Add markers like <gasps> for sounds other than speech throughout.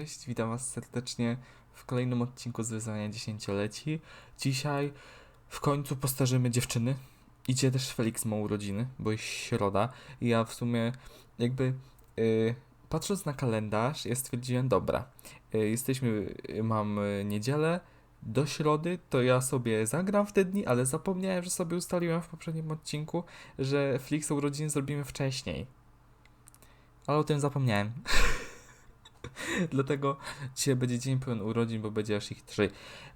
cześć, witam Was serdecznie w kolejnym odcinku z wyzwania dziesięcioleci. Dzisiaj w końcu postarzymy dziewczyny. Idzie też Felix ma urodziny, bo jest środa i ja w sumie jakby yy, patrząc na kalendarz, ja stwierdziłem, dobra, yy, jesteśmy, yy, mam yy, niedzielę, do środy, to ja sobie zagram w te dni, ale zapomniałem, że sobie ustaliłem w poprzednim odcinku, że Flixa urodziny zrobimy wcześniej. Ale o tym zapomniałem. <laughs> <laughs> Dlatego dzisiaj będzie dzień pełen urodzin, bo będzie aż ich trzy.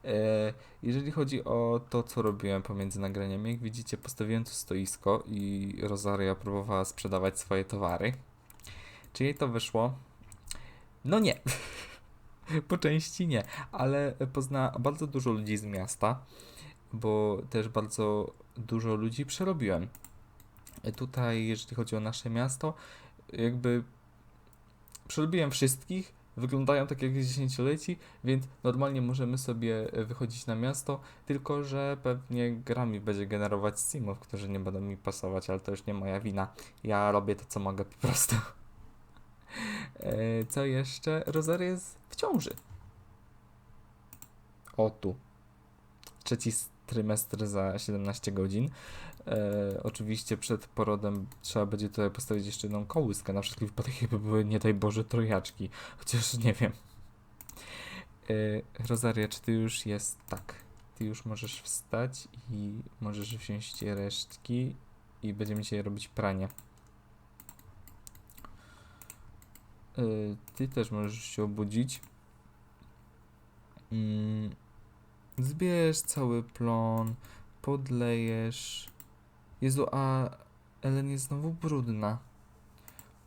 E, jeżeli chodzi o to, co robiłem pomiędzy nagraniami, jak widzicie, postawiłem tu stoisko i Rosaria próbowała sprzedawać swoje towary. Czy jej to wyszło? No nie. <laughs> po części nie, ale pozna bardzo dużo ludzi z miasta, bo też bardzo dużo ludzi przerobiłem. Tutaj, jeżeli chodzi o nasze miasto, jakby przerobiłem wszystkich, wyglądają tak jak dziesięcioleci, więc normalnie możemy sobie e, wychodzić na miasto, tylko że pewnie gra mi będzie generować simów, którzy nie będą mi pasować, ale to już nie moja wina. Ja robię to, co mogę po prostu. <laughs> E, Co jeszcze? Rosaria jest w ciąży. O tu. Trzeci trymestr za 17 godzin. E, oczywiście przed porodem trzeba będzie tutaj postawić jeszcze jedną kołyskę, na wszelki wypadek, jakby były, nie daj Boże, trojaczki. Chociaż nie wiem. E, czy ty już jest? Tak. Ty już możesz wstać i możesz wziąć resztki i będziemy dzisiaj robić pranie. E, ty też możesz się obudzić. Mm, zbierz cały plon, podlejesz. Jezu, a Ellen jest znowu brudna.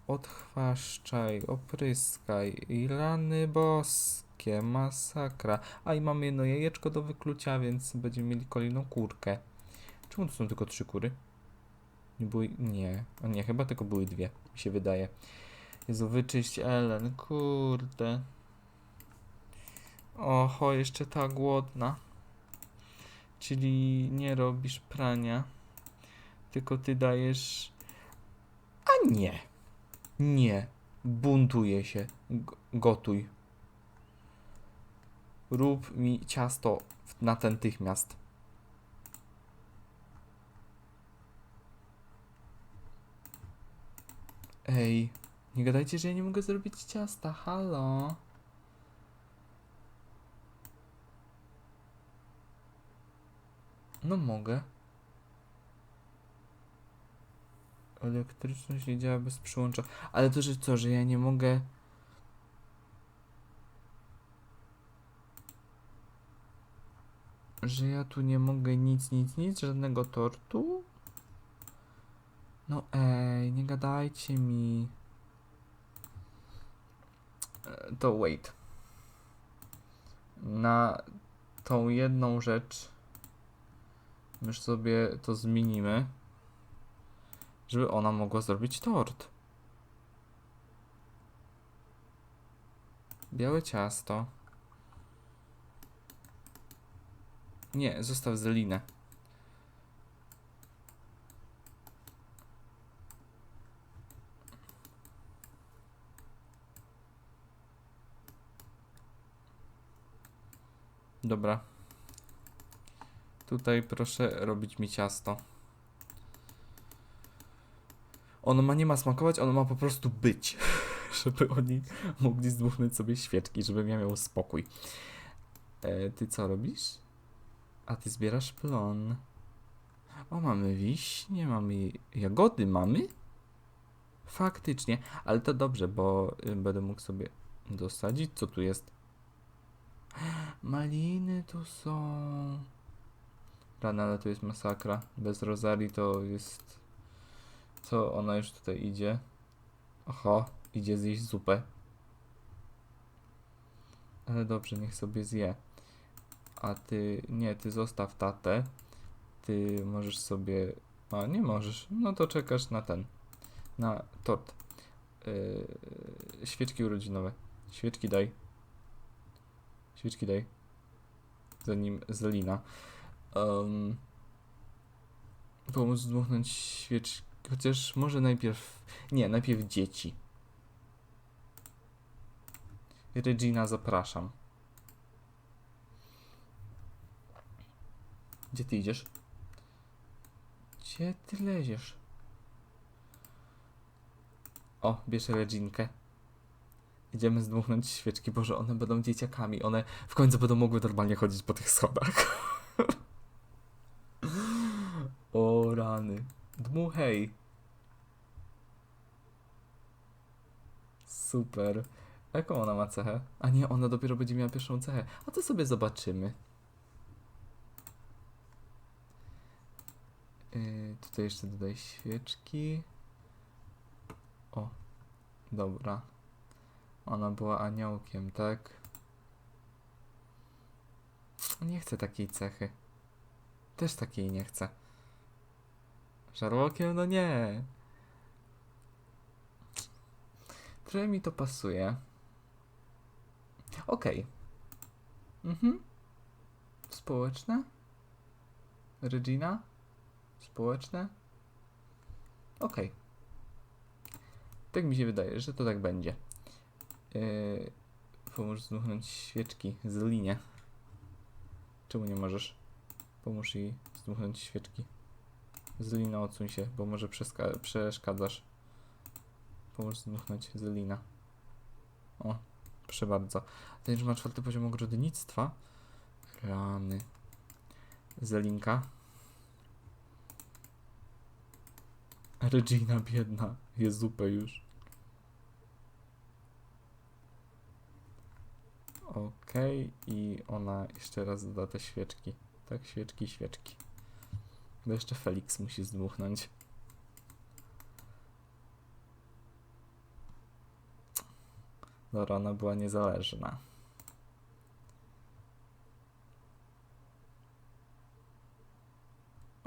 Odchwaszczaj, opryskaj i rany boskie, masakra. A i mamy jedno jajeczko do wyklucia, więc będziemy mieli kolejną kurkę. Czemu to są tylko trzy kury? Nie były... Nie. O nie, chyba tylko były dwie, mi się wydaje. Jezu, wyczyść Ellen, kurde. Oho, jeszcze ta głodna. Czyli nie robisz prania, tylko ty dajesz. A nie. Nie. Buntuje się. G- gotuj. Rób mi ciasto natychmiast. Ej, nie gadajcie, że ja nie mogę zrobić ciasta. Halo. No mogę. Elektryczność nie działa bez przyłącza. Ale to, że co, że ja nie mogę. Że ja tu nie mogę nic, nic, nic, żadnego tortu? No ej, nie gadajcie mi. E, To wait. Na tą jedną rzecz już sobie to zmienimy, żeby ona mogła zrobić tort. Białe ciasto. Nie, zostaw zelinę. Dobra. Tutaj proszę robić mi ciasto. Ono ma nie ma smakować, ono ma po prostu być. <laughs> Żeby oni mogli zdmuchnąć sobie świeczki, żebym ja miał spokój. E, ty co robisz? A ty zbierasz plon. O, mamy wiśnie, mamy jagody, mamy? Faktycznie, ale to dobrze, bo y, będę mógł sobie dosadzić. Co tu jest? Maliny tu są. Rana, ale to jest masakra. Bez Rosarii to jest... Co ona już tutaj idzie? Oho, idzie zjeść zupę. Ale dobrze, niech sobie zje. A ty... Nie, ty zostaw tatę. Ty możesz sobie... A, nie możesz. No to czekasz na ten. Na tort. Yy, świeczki urodzinowe. Świeczki daj. Świeczki daj. Zanim Zelina. Um, pomóc zdmuchnąć świeczki. Chociaż może najpierw. Nie, najpierw dzieci. Regina, zapraszam. Gdzie ty idziesz? Gdzie ty leziesz? O, bierz Reginkę. Idziemy zdmuchnąć świeczki. Boże, one będą dzieciakami. One w końcu będą mogły normalnie chodzić po tych schodach. <laughs> o rany. Dmuchej. Super. Jaką ona ma cechę? A nie, ona dopiero będzie miała pierwszą cechę. A to sobie zobaczymy. Yy, tutaj jeszcze dodaj świeczki. O, dobra. Ona była aniołkiem, tak? Nie chcę takiej cechy. Też takiej nie chcę. Żarłokiem? No nie. Trochę mi to pasuje. Okej. Mhm. Społeczne? Regina? Społeczne? Okej. Tak mi się wydaje, że to tak będzie. Yy, pomóż zdmuchnąć świeczki z linie. Czemu nie możesz? Pomóż jej zdmuchnąć świeczki. Z lina odsuń się, bo może przeszkadzasz. Pomóż zdmuchnąć z lina. O, proszę bardzo. Ten ma czwarty poziom ogrodnictwa. Rany. Zelinka. Regina biedna. Jest zupę już. Okej, i ona jeszcze raz doda te świeczki. Tak, świeczki, świeczki. Bo jeszcze Felix musi zdmuchnąć. Dobra, była niezależna.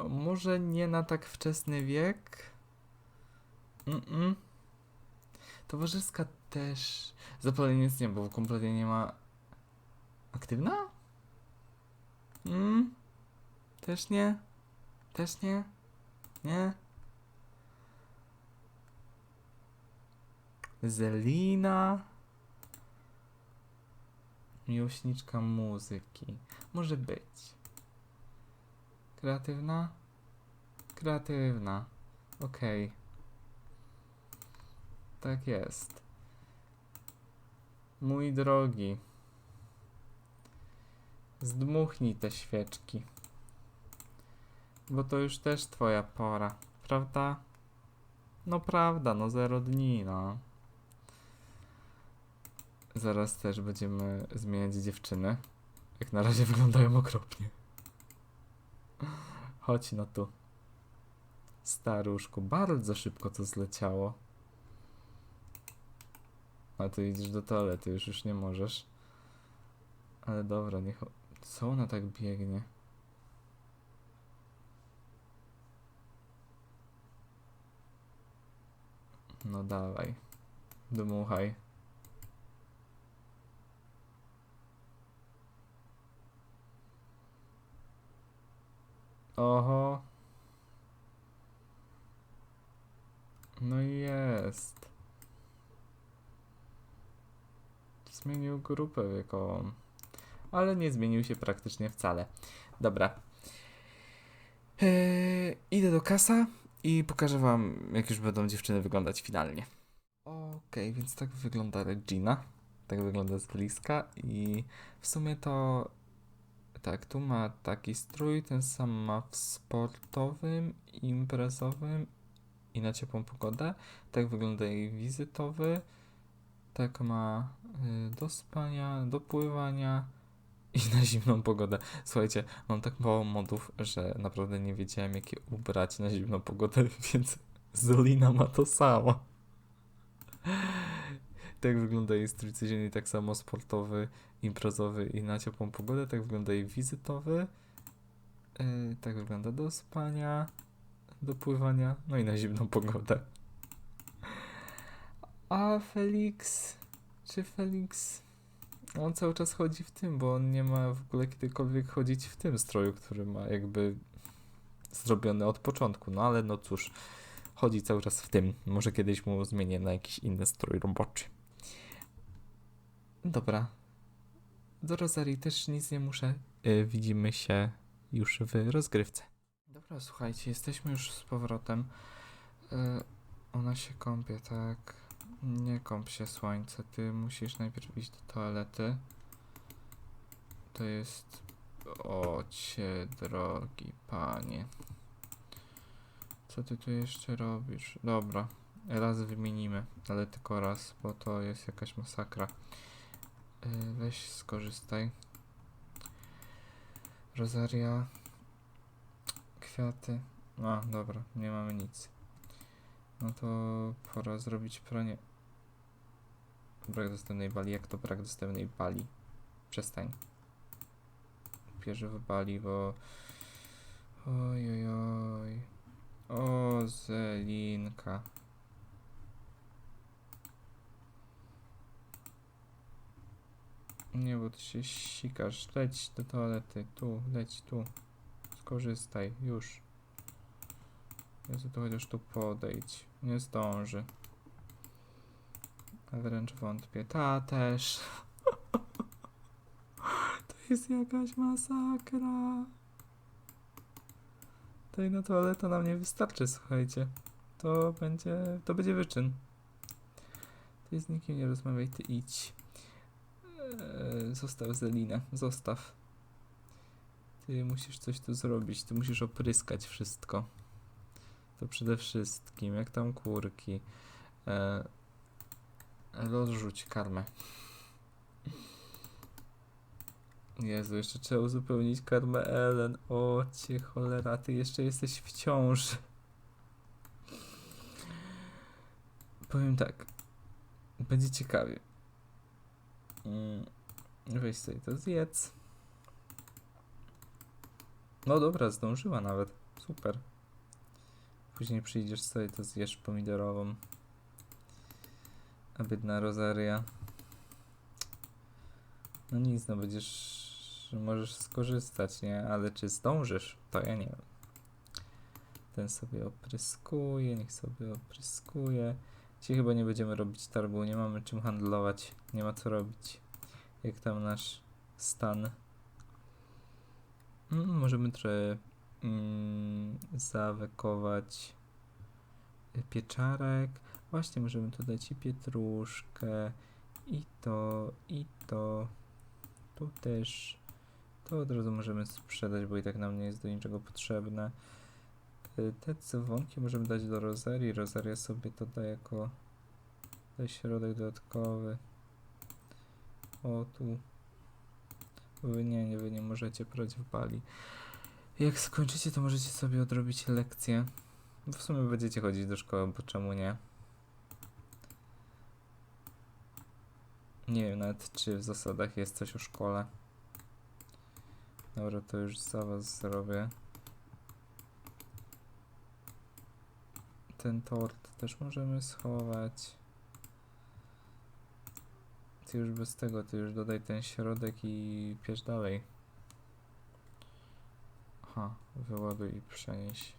Może nie na tak wczesny wiek? Mm-mm. Towarzyska też. Zapalenie nie, bo kompletnie nie ma. Aktywna? Mm. Też nie? Też nie? Nie? Zelina. Miłośniczka muzyki. Może być. Kreatywna? Kreatywna. Okej. Tak jest. Mój drogi. Zdmuchnij te świeczki. Bo to już też twoja pora, prawda? No prawda, no zero dni, no. Zaraz też będziemy zmieniać dziewczyny. Jak na razie <laughs> wyglądają okropnie. Chodź no tu. Staruszku, bardzo szybko to zleciało. A ty idziesz do toalety, już już nie możesz. Ale dobra, niech... Co ona tak biegnie? No dawaj. Dmuchaj. Oho. No jest. Zmienił grupę wiekową. Ale nie zmienił się praktycznie wcale. Dobra. Eee, idę do kasa i pokażę wam, jak już będą dziewczyny wyglądać finalnie. Okej, więc tak wygląda Regina. Tak wygląda z bliska i w sumie to tak, tu ma taki strój, ten sam ma w sportowym, imprezowym i na ciepłą pogodę. Tak wygląda jej wizytowy. Tak ma y, do spania, do pływania i na zimną pogodę. Słuchajcie, mam tak mało modów, że naprawdę nie wiedziałem, jakie ubrać na zimną pogodę, <laughs> więc Zolina ma to samo. Tak wygląda jej strój tak samo sportowy, imprezowy i na ciepłą pogodę. Tak wygląda jej wizytowy. Yy, tak wygląda do spania, do pływania, no i na zimną pogodę. A Felix, czy Felix, on cały czas chodzi w tym, bo on nie ma w ogóle kiedykolwiek chodzić w tym stroju, który ma jakby zrobiony od początku. No ale no cóż, chodzi cały czas w tym. Może kiedyś mu zmienię na jakiś inny strój roboczy. Dobra. Do Rosarii też nic nie muszę. Y, widzimy się już w rozgrywce. Dobra, słuchajcie, jesteśmy już z powrotem. Y, ona się kąpie, tak? Nie kąp się, słońce. Ty musisz najpierw iść do toalety. To jest... O cię, drogi panie. Co ty tu jeszcze robisz? Dobra, raz wymienimy, ale tylko raz, bo to jest jakaś masakra. Yy, weź skorzystaj. Rosaria. Kwiaty. A, dobra, nie mamy nic. No to pora zrobić pranie. Brak dostępnej bali. Jak to brak dostępnej bali? Przestań. Bierze w bali, bo... Oj, oj, oj. O, Zelinka. Nie, bo ty się sikasz. Leć do toalety. Tu, leć tu. Skorzystaj, już. Jezu, to chociaż tu podejdź. Nie zdąży. A wręcz wątpię. Ta też. <laughs> to jest jakaś masakra. Tej na toaleta nam nie wystarczy, słuchajcie. To będzie, to będzie wyczyn. Ty z nikim nie rozmawiaj, ty idź. Eee, zostaw Zelinę, zostaw. Ty musisz coś tu zrobić, ty musisz opryskać wszystko. To przede wszystkim, jak tam kurki. Eee, rozrzuć karmę. Jezu, jeszcze trzeba uzupełnić karmę Ellen. O cię cholera, ty jeszcze jesteś w ciąży. Powiem tak. Będzie ciekawie. Mm, Weź sobie to zjedz. No dobra, zdążyła nawet. Super. Później przyjdziesz sobie to zjesz pomidorową. A biedna Rosaria. No nic, no będziesz... Możesz skorzystać, nie? Ale czy zdążysz? To ja nie wiem. Ten sobie opryskuje, niech sobie opryskuje. Dzisiaj chyba nie będziemy robić targu, nie mamy czym handlować. Nie ma co robić. Jak tam nasz stan? Mm, możemy trochę mm, zawekować y, pieczarek. Właśnie możemy tu dać i pietruszkę, i to, i to. Tu też. To od razu możemy sprzedać, bo i tak nam nie jest do niczego potrzebne. Y, Te dzwonki możemy dać do Rosarii. Rosaria sobie to da jako da środek dodatkowy. O, tu. Wy nie, nie, wy nie możecie brać w bali. Jak skończycie, to możecie sobie odrobić lekcję. W sumie będziecie chodzić do szkoły, bo czemu nie? Nie wiem nawet, czy w zasadach jest coś o szkole. Dobra, to już za was zrobię. Ten tort też możemy schować. Ty już bez tego, ty już dodaj ten środek i piesz dalej. Aha, wyładuj i przenieś.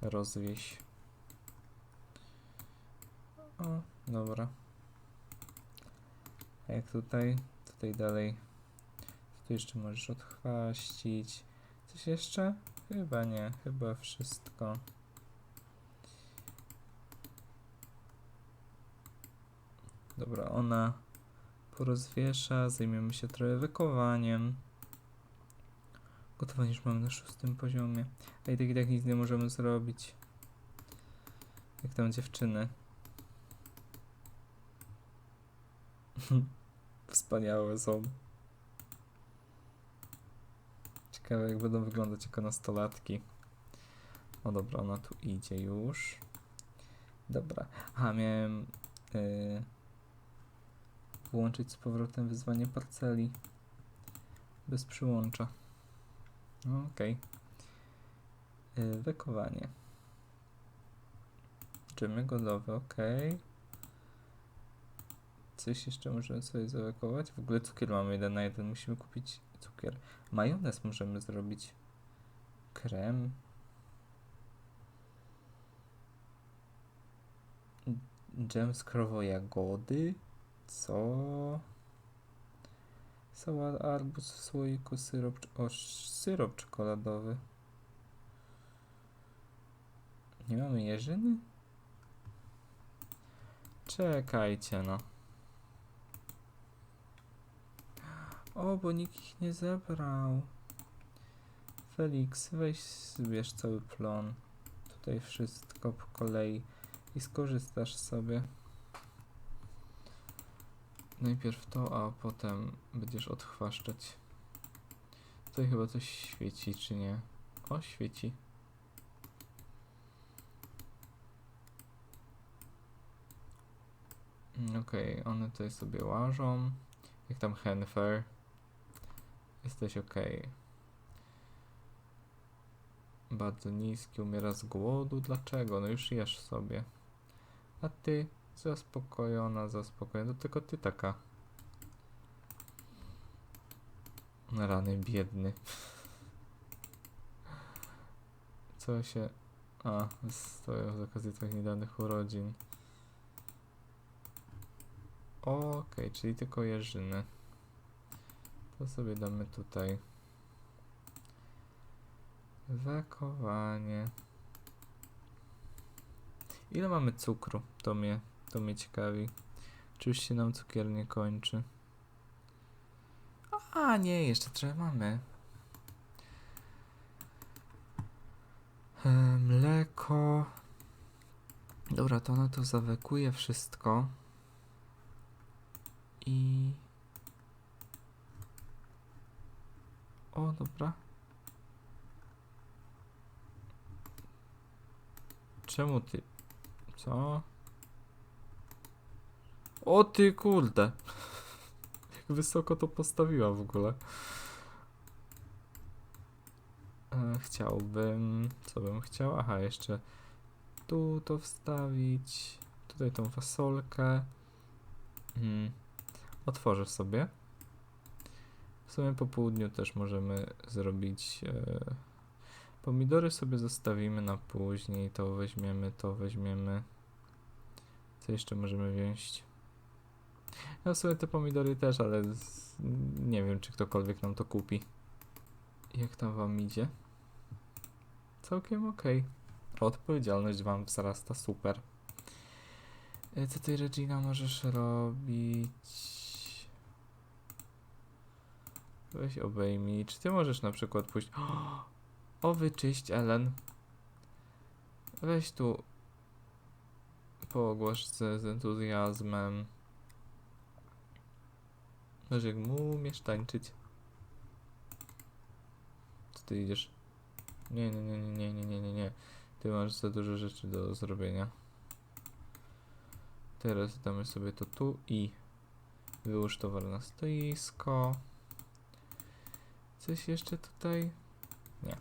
Rozwieś. O, dobra. A jak tutaj? Tutaj dalej. Tu jeszcze możesz odchwaścić. Coś jeszcze? Chyba nie, chyba wszystko. Dobra, ona porozwiesza, zajmiemy się trochę wykowaniem. Gotowanie już mamy na szóstym poziomie. A i tak i tak nic nie możemy zrobić. Jak tam dziewczyny. <laughs> Wspaniałe są. Ciekawe jak będą wyglądać jako nastolatki. O dobra, ona tu idzie już. Dobra. Aha, miałem yy, włączyć z powrotem wyzwanie parceli. Bez przyłącza. Okej. Yy, wekowanie. Dżemy godowe, okej. Coś jeszcze możemy sobie zawekować? W ogóle cukier mamy jeden na jeden. Musimy kupić cukier. Majonez możemy zrobić. Krem. Dżem z krowo jagody. Co? Sałat, arbuz w słoiku, syrop, o, syrop czekoladowy. Nie mamy jeżyny? Czekajcie no. O, bo nikt ich nie zebrał. Felix, weź zbierz cały plon. Tutaj wszystko po kolei i skorzystasz sobie. Najpierw to, a potem będziesz odchwaszczać. Tutaj chyba coś świeci, czy nie? O, świeci. Mm, Okej, one tutaj sobie łażą. Jak tam Henfer? Jesteś okej. Bardzo niski, umiera z głodu. Dlaczego? No już jesz sobie. A ty zaspokojona, zaspokojona. To tylko ty taka. Rany biedny. Co się... A, stoją z okazji twoich niedawnych urodzin. Okej, czyli tylko jeżyny. To sobie damy tutaj. Zakowanie. Ile mamy cukru? To mnie, to mnie ciekawi. Się nam cukier nie kończy? A nie, jeszcze trochę mamy. E, Mleko. Dobra, to ono to zawekuje wszystko. I... O, dobra. Czemu ty... Co? O ty kurde. Jak wysoko to postawiła w ogóle. E, chciałbym... Co bym chciał? Aha, jeszcze tu to wstawić. Tutaj tą fasolkę. Hmm. Otworzę sobie. W sumie po południu też możemy zrobić. E, pomidory sobie zostawimy na później. To weźmiemy, to weźmiemy. Co jeszcze możemy wziąć? No w sumie te pomidory też, ale z, nie wiem, czy ktokolwiek nam to kupi. Jak tam wam idzie? Całkiem okej. Odpowiedzialność wam wzrasta, super. E, Co ty, Regina, możesz robić? Weź obejmij. Czy ty możesz na przykład pójść... O, wyczyść, Ellen. Weź tu... Pogłasz z, z entuzjazmem. Mu umiesz tańczyć. Co ty idziesz? Nie, nie, nie, nie, nie, nie, nie, nie. Ty masz za dużo rzeczy do zrobienia. Teraz damy sobie to tu i wyłóż towar na stoisko. Coś jeszcze tutaj? Nie.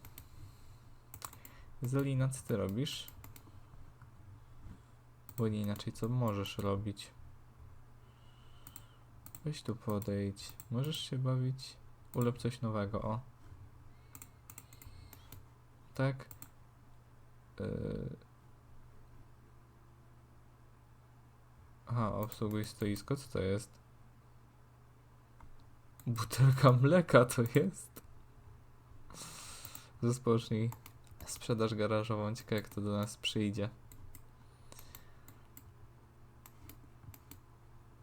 Zolina, co ty robisz? Bo nie inaczej, co możesz robić? Weź tu podejdź. Możesz się bawić? Ulep coś nowego, o. Tak? Yy... Aha, obsługuj stoisko, co to jest? Butelka mleka to jest? Rozpocznij sprzedaż garażową, ciekawe jak to do nas przyjdzie.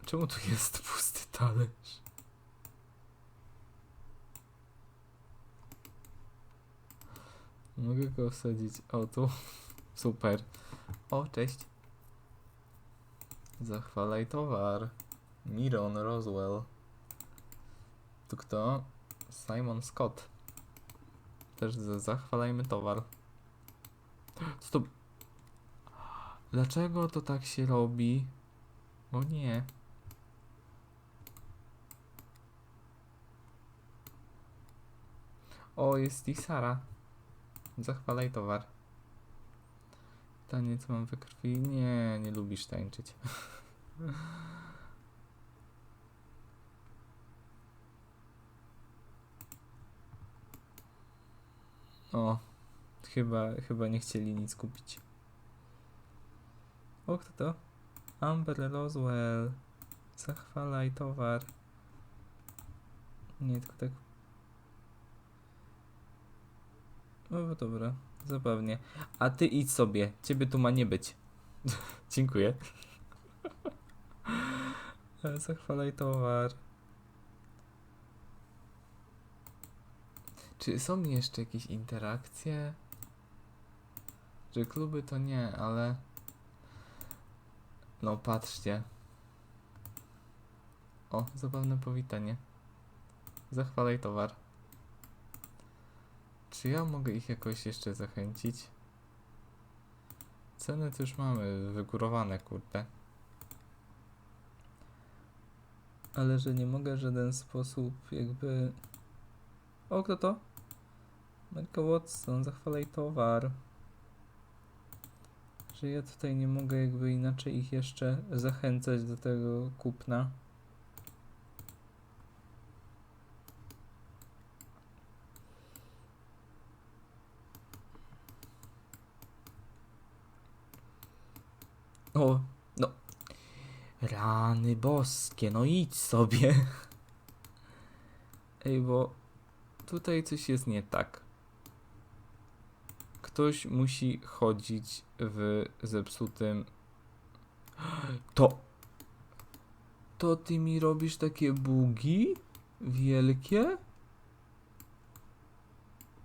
Czemu tu jest pusty talerz? Mogę go wsadzić. O, tu. Super. O, cześć. Zachwalaj towar. Miron Roswell. Tu kto? Simon Scott. Też za- zachwalajmy towar. To? Dlaczego to tak się robi? O nie. O, jest i Sara. Zachwalaj towar. Taniec mam we krwi. Nie, nie lubisz tańczyć. <laughs> O, chyba, chyba nie chcieli nic kupić. O, kto to? Amber Roswell. Zachwalaj towar. Nie, tylko tak. No dobra, zabawnie. A ty idź sobie, ciebie tu ma nie być. <laughs> Dziękuję. <laughs> E, Zachwalaj towar. Czy są jeszcze jakieś interakcje? Że kluby to nie, ale. No patrzcie. O, zabawne powitanie. Zachwalaj towar. Czy ja mogę ich jakoś jeszcze zachęcić? Ceny to już mamy wygórowane, kurde. Ale że nie mogę w żaden sposób jakby... O, kto to? Michael Watson, zachwalaj towar. Że ja tutaj nie mogę jakby inaczej ich jeszcze zachęcać do tego kupna. O, no. Rany boskie, no idź sobie. <laughs> Ej, bo tutaj coś jest nie tak. Ktoś musi chodzić w zepsutym. <gasps> To. To ty mi robisz takie bugi? Wielkie?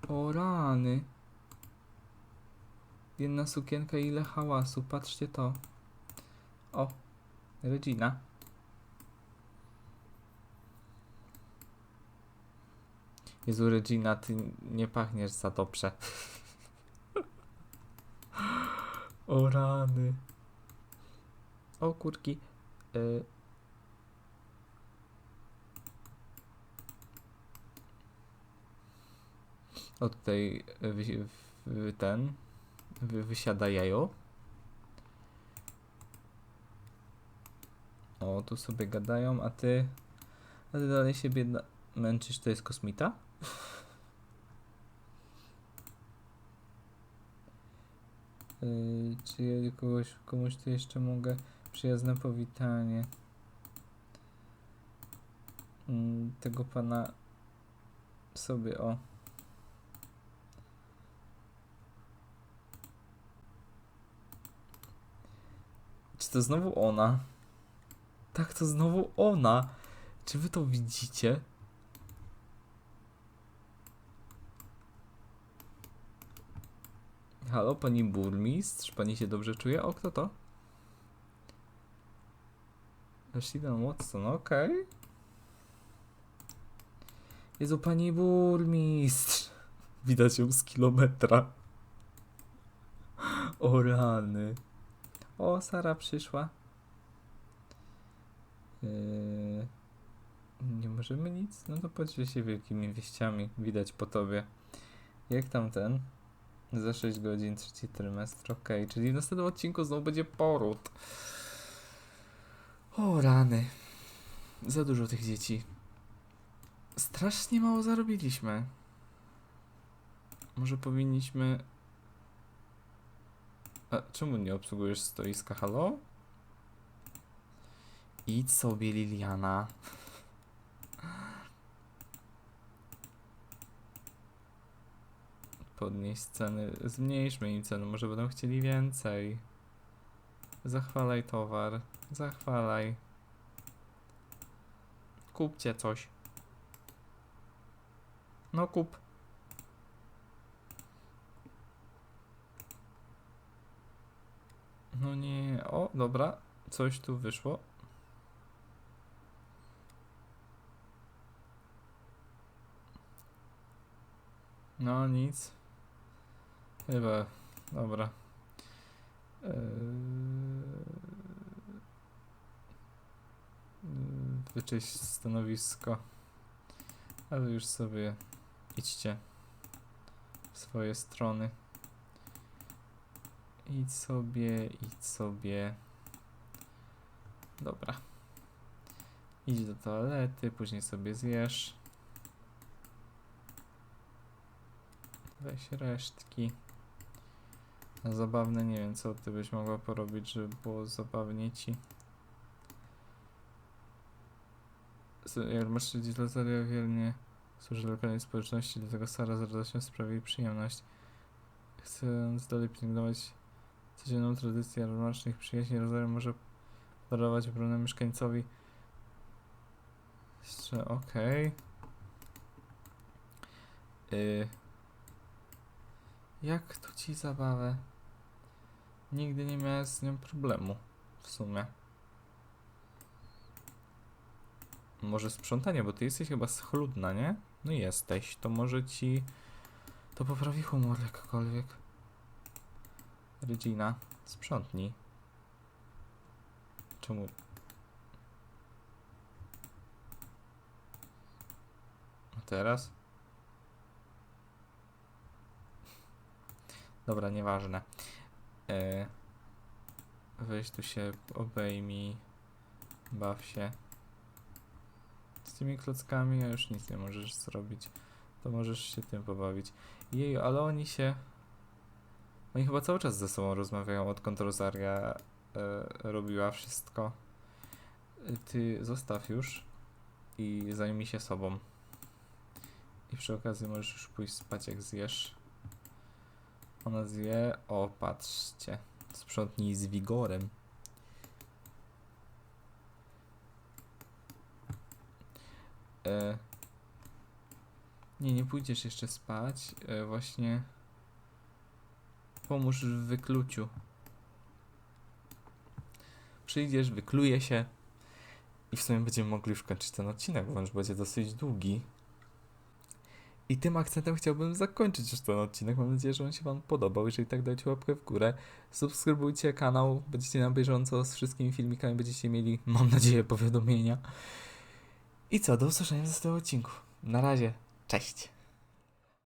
O rany. Jedna sukienka ile hałasu, patrzcie to. O, Regina. Jezu, Regina, ty nie pachniesz za dobrze. <laughs> o rany. O kurki. Y... O tutaj wy, ten wy, wysiada jajo. O, tu sobie gadają, a ty. A ty dalej się biedna. Męczysz, to jest kosmita? Yy, <laughs> czy ja kogoś, komuś tu jeszcze mogę? Przyjazne powitanie. Mm, tego pana sobie o. Czy to znowu ona? Tak, to znowu ona. Czy wy to widzicie? Halo, pani burmistrz? Pani się dobrze czuje? O, kto to? Rashida Watson, okej. Jezu, pani burmistrz. <laughs> Widać ją z kilometra. O rany. O, Sara przyszła. Yy, nie możemy nic? No to podziel się wielkimi wieściami. Widać po tobie. Jak tam ten? Za 6 godzin, trzeci trymestr. Okej, czyli w następnym odcinku znowu będzie poród. O rany. Za dużo tych dzieci. Strasznie mało zarobiliśmy. Może powinniśmy. A czemu nie obsługujesz stoiska? Halo? Idź sobie, Liliana. Podnieść ceny. Zmniejszmy im ceny, może będą chcieli więcej. Zachwalaj towar. Zachwalaj. Kupcie coś. No kup. No nie, o, dobra, coś tu wyszło. No nic. Chyba, dobra. Eee... Wyczyść stanowisko. Ale już sobie idźcie w swoje strony. Idź sobie, idź sobie. Dobra. Idź do toalety, później sobie zjesz. Weź resztki. A zabawne, nie wiem co ty byś mogła porobić, żeby było zabawnie ci. Jak masz śledzić loteria wiernie służy lokalnej społeczności, dlatego Sara z radością sprawi przyjemność. Chcąc dalej pielęgnować codzienną tradycję romantycznych przyjaźni, Rosaria może darować obronę mieszkańcowi. Jeszcze okej. Y, Jak tu ci zabawę? Nigdy nie miałem z nią problemu. W sumie. Może sprzątanie, bo ty jesteś chyba schludna, nie? No jesteś, to może ci to poprawi humor jakkolwiek. Regina, sprzątnij. Czemu? Teraz? Dobra, nieważne. E, weź tu się, obejmij, baw się. Z tymi klockami już nic nie możesz zrobić. To możesz się tym pobawić. Jej, ale oni się... Oni chyba cały czas ze sobą rozmawiają, odkąd Rosaria e, robiła wszystko. E, Ty zostaw już i zajmij się sobą. I przy okazji możesz już pójść spać jak zjesz. Ona zje... O, patrzcie. Sprzątnij z wigorem. E, nie, nie pójdziesz jeszcze spać. E, właśnie pomóż w wykluciu. Przyjdziesz, wykluje się i w sumie będziemy mogli już kończyć ten odcinek, bo on już będzie dosyć długi. I tym akcentem chciałbym zakończyć już ten odcinek. Mam nadzieję, że on się Wam podobał. Jeżeli tak, dajcie łapkę w górę. Subskrybujcie kanał, będziecie na bieżąco z wszystkimi filmikami, będziecie mieli, mam nadzieję, powiadomienia. I co, do usłyszenia w następnym odcinku. Na razie, cześć.